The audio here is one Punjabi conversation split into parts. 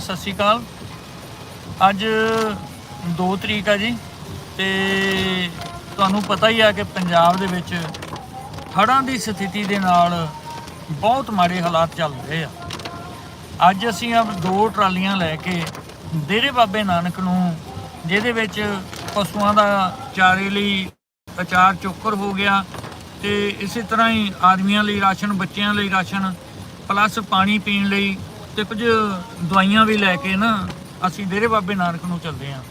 ਸਤਿ ਸ਼੍ਰੀ ਅਕਾਲ। ਅੱਜ 2 ਤਰੀਕ ਆ ਜੀ ਤੇ ਤੁਹਾਨੂੰ ਪਤਾ ਹੀ ਆ ਕਿ ਪੰਜਾਬ ਦੇ ਵਿੱਚ ਹੜ੍ਹਾਂ ਦੀ ਸਥਿਤੀ ਦੇ ਨਾਲ ਬਹੁਤ ਮਾੜੇ ਹਾਲਾਤ ਚੱਲ ਰਹੇ ਆ। ਅੱਜ ਅਸੀਂ ਆ ਦੋ ਟਰਾਲੀਆਂ ਲੈ ਕੇ ਡੇਰੇ ਬਾਬੇ ਨਾਨਕ ਨੂੰ, ਜਿਹਦੇ ਵਿੱਚ ਪਸ਼ੂਆਂ ਦਾ ਚਾਰੇ ਲਈ ਅਚਾਰ ਚੋਕਰ ਹੋ ਗਿਆ ਤੇ ਇਸੇ ਤਰ੍ਹਾਂ ਹੀ ਆਦਮੀਆਂ ਲਈ ਰਾਸ਼ਨ, ਬੱਚਿਆਂ ਲਈ ਰਾਸ਼ਨ, ਪਲੱਸ ਪਾਣੀ ਪੀਣ ਲਈ ਤੇ ਕੁਝ ਦਵਾਈਆਂ ਵੀ ਲੈ ਕੇ ਨਾ ਅਸੀਂ ਡੇਰੇ ਬਾਬੇ ਨਾਨਕ ਨੂੰ ਚੱਲਦੇ ਹਾਂ।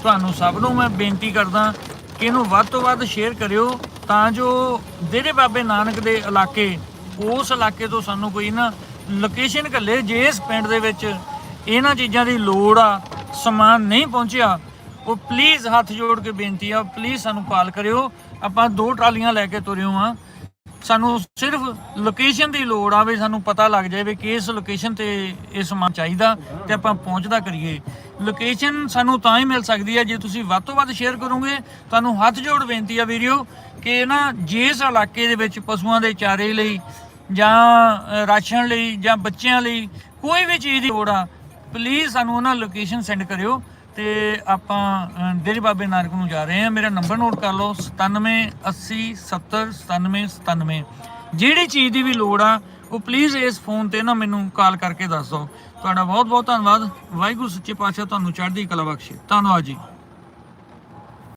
ਤੁਹਾਨੂੰ ਸਭ ਨੂੰ ਮੈਂ ਬੇਨਤੀ ਕਰਦਾ ਕਿ ਇਹਨੂੰ ਵੱਧ ਤੋਂ ਵੱਧ ਸ਼ੇਅਰ ਕਰਿਓ ਤਾਂ ਜੋ ਡੇਰੇ ਬਾਬੇ ਨਾਨਕ ਦੇ ਇਲਾਕੇ, ਉਸ ਇਲਾਕੇ ਤੋਂ ਸਾਨੂੰ ਕੋਈ ਨਾ ਲੋਕੇਸ਼ਨ ਘੱਲੇ ਜੇ ਇਸ ਪਿੰਡ ਦੇ ਵਿੱਚ ਇਹਨਾਂ ਚੀਜ਼ਾਂ ਦੀ ਲੋੜ ਆ, ਸਮਾਨ ਨਹੀਂ ਪਹੁੰਚਿਆ, ਉਹ ਪਲੀਜ਼ ਹੱਥ ਜੋੜ ਕੇ ਬੇਨਤੀ ਆ ਪਲੀਜ਼ ਸਾਨੂੰ ਕਾਲ ਕਰਿਓ। ਆਪਾਂ ਦੋ ਟਰਾਲੀਆਂ ਲੈ ਕੇ ਤੁਰਿਓ ਆ ਸਾਨੂੰ ਸਿਰਫ ਲੋਕੇਸ਼ਨ ਦੀ ਲੋੜ ਆ ਵੀ ਸਾਨੂੰ ਪਤਾ ਲੱਗ ਜਾਵੇ ਵੀ ਕਿਸ ਲੋਕੇਸ਼ਨ ਤੇ ਇਹ ਸਮਾਨ ਚਾਹੀਦਾ ਤੇ ਆਪਾਂ ਪਹੁੰਚਦਾ ਕਰੀਏ। ਲੋਕੇਸ਼ਨ ਸਾਨੂੰ ਤਾਂ ਹੀ ਮਿਲ ਸਕਦੀ ਹੈ ਜੇ ਤੁਸੀਂ ਵੱਧ ਤੋਂ ਵੱਧ ਸ਼ੇਅਰ ਕਰੋਗੇ। ਤੁਹਾਨੂੰ ਹੱਥ ਜੋੜ ਬੇਨਤੀ ਆ ਵੀਡੀਓ ਕਿ ਨਾ ਜਿਸ ਇਲਾਕੇ ਦੇ ਵਿੱਚ ਪਸ਼ੂਆਂ ਦੇ ਚਾਰੇ ਲਈ ਜਾਂ ਰਾਸ਼ਨ ਲਈ ਜਾਂ ਬੱਚਿਆਂ ਲਈ ਕੋਈ ਵੀ ਚੀਜ਼ ਦੀ ਲੋੜ ਆ ਪਲੀਜ਼ ਸਾਨੂੰ ਉਹਨਾਂ ਲੋਕੇਸ਼ਨ ਸੈਂਡ ਕਰਿਓ। ਤੇ ਆਪਾਂ ਅ, ਬਾਬੇ ਨਾਨਕ ਨੂੰ ਜਾ ਰਹੇ ਹਾਂ। ਮੇਰਾ ਨੰਬਰ ਨੋਟ ਕਰ ਲਓ 97 80 70 97 97 ਜਿਹੜੀ ਚੀਜ਼ ਦੀ ਵੀ ਲੋੜ ਆ ਉਹ ਪਲੀਜ਼ ਇਸ ਫੋਨ ਤੇ ਨਾ ਮੈਨੂੰ ਕਾਲ ਕਰਕੇ ਦੱਸ ਦਿਓ। ਤੁਹਾਡਾ ਬਹੁਤ ਬਹੁਤ ਧੰਨਵਾਦ। ਵਾਹਿਗੁਰੂ ਸੱਚੇ ਪਾਤਸ਼ਾਹ ਤੁਹਾਨੂੰ ਚੜ੍ਹਦੀ ਕਲਾ ਬਖਸ਼ੇ। ਧੰਨਵਾਦ ਜੀ।